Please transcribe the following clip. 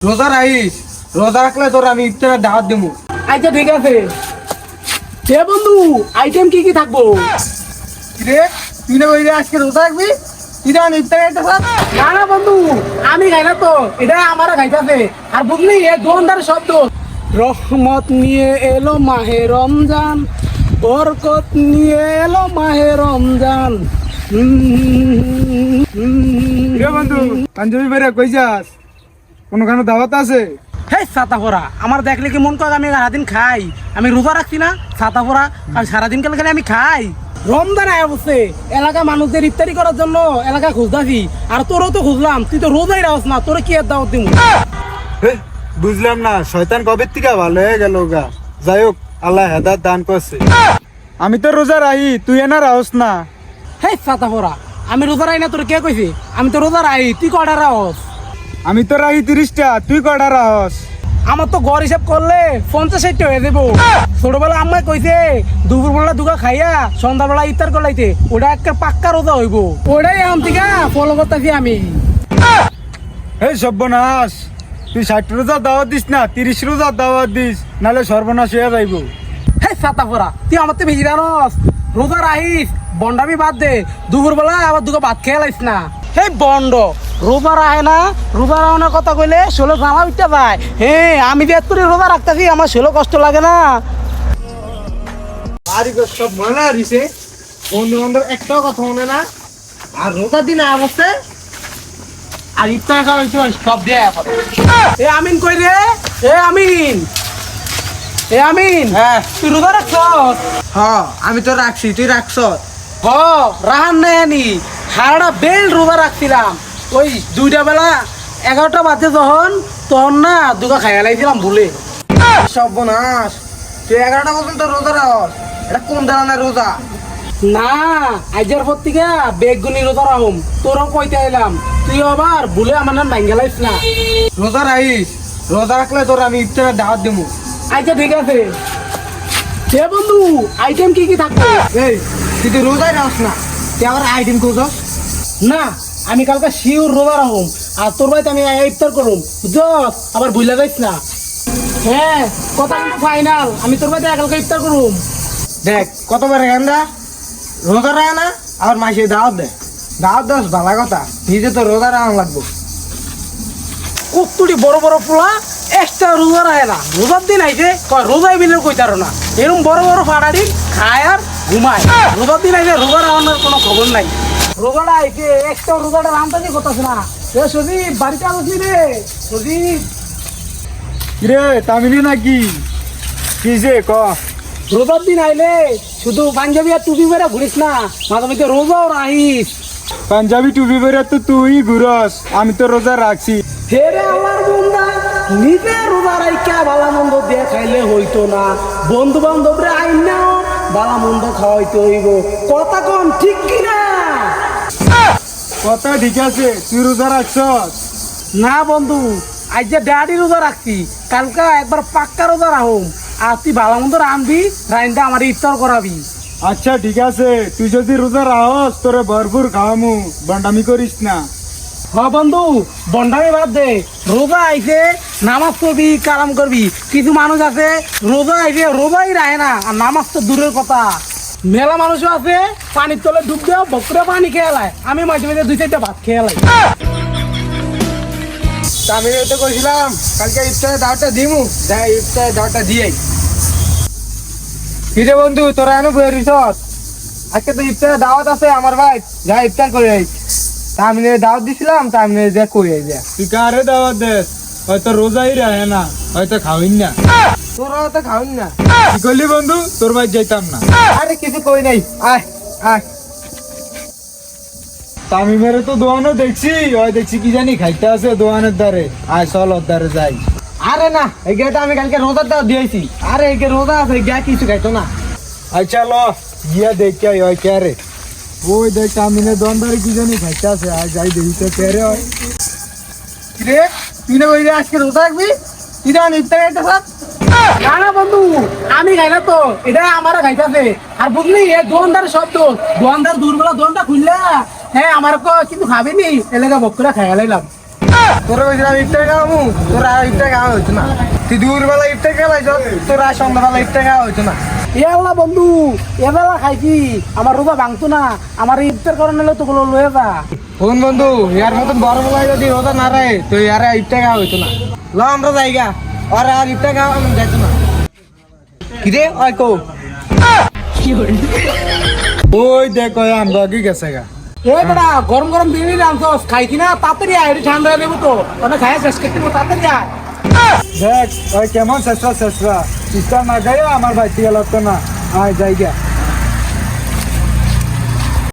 রোজা রাখিস রোজা রাখলে তোর আমি ইফতারের দাওয়াত দেবো। আচ্ছা ঠিক আছে। হে বন্ধু আইটেম কি কি থাকব? রে তুই না বলি আজকে রোজা রাখবি? তুই না ইফতার সাথ না না বন্ধু আমি খাই না তো। এটা আমার খাইতেছে আর বুঝলি এ দোকানদার শব্দ রহমত নিয়ে এলো মাহে রমজান বরকত নিয়ে এলো মাহে রমজান। বন্ধু পাঞ্জাবি বেরে কই যাস? কোনখানে দাওয়াত আছে? হে ছাতা পরা। আমার দেখলে কি মন করে আমি সারাদিন খাই? আমি রোজা রাখছি না? ছাতা পরা। আর সারাদিন কাল খালি আমি খাই। রমজান আয় বসে এলাকা মানুষদের ইফতারি করার জন্য এলাকা খুঁজতাছি। আর তোরও তো খুঁজলাম। তুই তো রোজাই রাখস না। তোর কি আর দাওয়াত দিব বুঝলাম না। শয়তান কবে থেকে ভালো হয়ে গেল গা? যাই হোক আল্লাহ হেদাত দান করছে। আমি তো রোজা রাহি তুই এনা রাহস না। হে ছাতা পরা। আমি রোজা রাই না তোর কে কইছে? আমি তো রোজা রাই তুই কটা রাহস আমি তো রাহি তিরিশটা তুই কটা রাহস? আমার তো ঘর হিসাব করলে পঞ্চাশ ষাটটা হয়ে যাব। ছোটবেলা আম্মাই কইছে দুপুর বেলা দুগা খাইয়া সন্ধ্যাবেলা ইফতার করলাইতে ওটা একটা পাক্কা রোজা হইব। ওটাই আম থেকে ফলো করতেছি আমি। এই সর্বনাশ তুই ষাট রোজা দাওয়াত দিস না তিরিশ রোজা দাওয়াত দিস নাহলে সর্বনাশ হয়ে যাইব। হে ছাতা পরা তুই আমার তো বেশি জানস। রোজা রাহিস বন্ডামি বাদ দে দুপুর বেলা আবার দুগা ভাত খেয়ে লাইস না। হে বন্ড রোজা রাহে না রোজা রাহনের কথা কইলে ষোলো জামা উঠতে যায় হে আমি যে এত রোজা রাখতেছি আমার ষোলো কষ্ট লাগে না। বাড়ি সব মনে দিছে বন্ধু বান্ধব একটাও কথা মনে না। আর রোজার দিন অবস্থা আর ইফতার খাওয়া হয়েছে সব দেয় এ আমিন কই রে? এ আমিন। এ আমিন। হ্যাঁ। তুই রোজা রাখছ হ আমি তো রাখছি তুই রাখছ হ রাহান নেয়নি সারাটা বেল রোজা রাখছিলাম। ওই দুইটা বেলা এগারোটা বাজে যখন তখন না দুগা খাইয়া লাইছিলাম ভুলে। সর্বনাশ তুই এগারোটা পর্যন্ত রোজা রাখস এটা কোন ধরনের রোজা? না আইজার পর থেকে বেগুনি রোজা রাখুম তোরও কইতে আইলাম তুই আবার ভুলে আমার নাম ভাঙ্গে লাইস না। রোজা রাখিস রোজা রাখলে তোর আমি ইফতারের দাওয়াত দেবো আচ্ছা ঠিক আছে। হে বন্ধু আইটেম কি কি থাকবে? এই তুই রোজাই রাখস না তুই আবার আইটেম খোঁজস? না আমি কালকে শিওর রোজা রাখুম আর তোর বাড়িতে আমি ইফতার করুম। বুঝছস আবার ভুলে যাইস না। হ্যাঁ কথা কিন্তু ফাইনাল আমি তোর বাড়িতে কালকে ইফতার করুম। দেখ, কতবার গান্দা রোজা রাখে না, আবার মাসে দাওয়াত দেয়। দাওয়াত দাস ভালো কথা, নিজে তো রোজা রাখা লাগবো। কুকুরি বড় বড় পোলা এক্সট্রা রোজা রাখে না। রোজার দিন আইছে, কয় রোজাই বিলে কইতারো না। এরকম বড় বড় ফাড়াড়ি খায় আর ঘুমায়। রোজার দিন আইছে, রোজা রাখানোর কোনো খবর নাই। রোজাটা আইছে এক্সট্রা রোজাটা রামতাজি করতেছে না। এ সজীব বাড়িতে আসবি রে? সজীব। কিরে তামিলি নাকি? কি যে ক? রোজার দিন আইলে শুধু পাঞ্জাবি আর টুপি মেরে ঘুরিস না মাঝে মাঝে রোজাও রাহিস পাঞ্জাবি টুপি বেরে তো তুই ঘুরস আমি তো রোজা রাখছি। হেরে আমার বন্ধা নিজে রোজা রাইকা বালা মন্দ দিয়ে খাইলে হইতো না। বন্ধু বান্ধবরে আইন নাও বালা মন্দ খাওয়াইতে হইব। কথা কম ঠিক কি না কথা ঠিক আছে তুই রোজা রাখছস না বন্ধু আজ যে ড্যাডি রোজা রাখছি কালকা একবার পাক্কা রোজা রাখুম। আর তুই বালা মন্দ রান্ধবি রাইন্দা আমার ইফতার করাবি। আচ্ছা ঠিক আছে। তুই যদি রোজা রাহস তোরে ভরপুর খাওয়ামু। বন্ডামি করিস না। হ বন্ধু বন্ডামি বাদ দে। রোজা আইছে নামাজ পড়বি কালাম করবি। কিছু মানুষ আছে রোজা আইছে রোজাই রাহে না। আর নামাজ তো দূরের কথা। মেলা মানুষও আছে, পানির তলে ডুব দেওয়া বকরে পানি খেয়ে লায়। আমি মাঝে মাঝে দুই চারটা ভাত খেয়ে লাই আমি তো কইছিলাম, কালকে ইফতারের দাওয়াতটা দিমু যাই ইফতারের দাওয়াতটা দিয়াই। কিরে বন্ধু, তোরা এনে বই রিসস আজকে তো ইফতারের দাওয়াত আছে আমার ভাই, যা ইফতার করে আই তা আমি দাওয়াত দিছিলাম, তা আমি যা কই আই যা তুই কারে দাওয়াত দেস? হয়তো রোজাই রাহে না হয়তো খাওয়াইন না। তোরা তো খাওন না। কি করলি বন্ধু? তোর ভাই যাইতাম না। আরে কিছু কই নাই আয় আয়। তামিমের তো দোয়ানো দেখছি ওই দেখছি কি জানি খাইতে আছে দোয়ানের দ্বারে। আয় চল ওর দ্বারে যাই। আরে না এই গেটা আমি কালকে রোজার দাওয়াত দিয়েছি আরে এই রোজা আছে গা কিছু খাইতো না। আচ্ছা ল গিয়া দেখে ওই কে রে। ওই দেখ তামিনের দোয়ান দ্বারে কি জানি খাইতে আছে আয় যাই দেখি তো কে রে ওই। রে তুই না আজকে রোজা রাখবি? তুই না ইফতার একটা সাথ না না বন্ধু আমি খাই না তো। এটা আমার খাইতেছে আর বুঝলি এ দোকানদার শব্দ। দোকানদার দূরবেলা দোকানটা খুললা হ্যাঁ আমার কো কিন্তু খাবি নি এলাকা বকুরা খাইয়া লাইলাম। তোরা কইছিলাম ইফতার খাওয়াবো তোরা ইফতার খাওয়া হইতো না। তুই দুপুরবেলা ইফতার খেলাইছ তোরা সন্ধ্যাবেলা ইফতার খাওয়া হইতো না। এ আল্লাহ বন্ধু এবেলা খাইছি। আমার রোজা ভাঙতো না। আমার ইফতার করার নিলে তো গুলো লয়ে যা। ফোন বন্ধু, ইয়ার মতন বড় বেলায় যদি রোজা না রায় তো ইয়ার ইফতার খাওয়া হইতো না। ল, আমরা যাইগা আর আর ইফতার খাওয়া যাইতো না। কিরে, ওই কো। ওই দেখ, ওই আমরা কি গেছে গা। এ বেটা, গরম গরম বিরিয়ানি রাঁধছস খাইছি না? তাড়াতাড়ি আয়, এটি ঠান্ডা হয়ে নেব তো। মানে খাই শেষ করতে তাড়াতাড়ি আয়। দেখ, ওই কেমন চেষ্টা চেষ্টা ইচ্ছা না গায়ে আমার ভাই গেল তো না। আয়, যাই গা।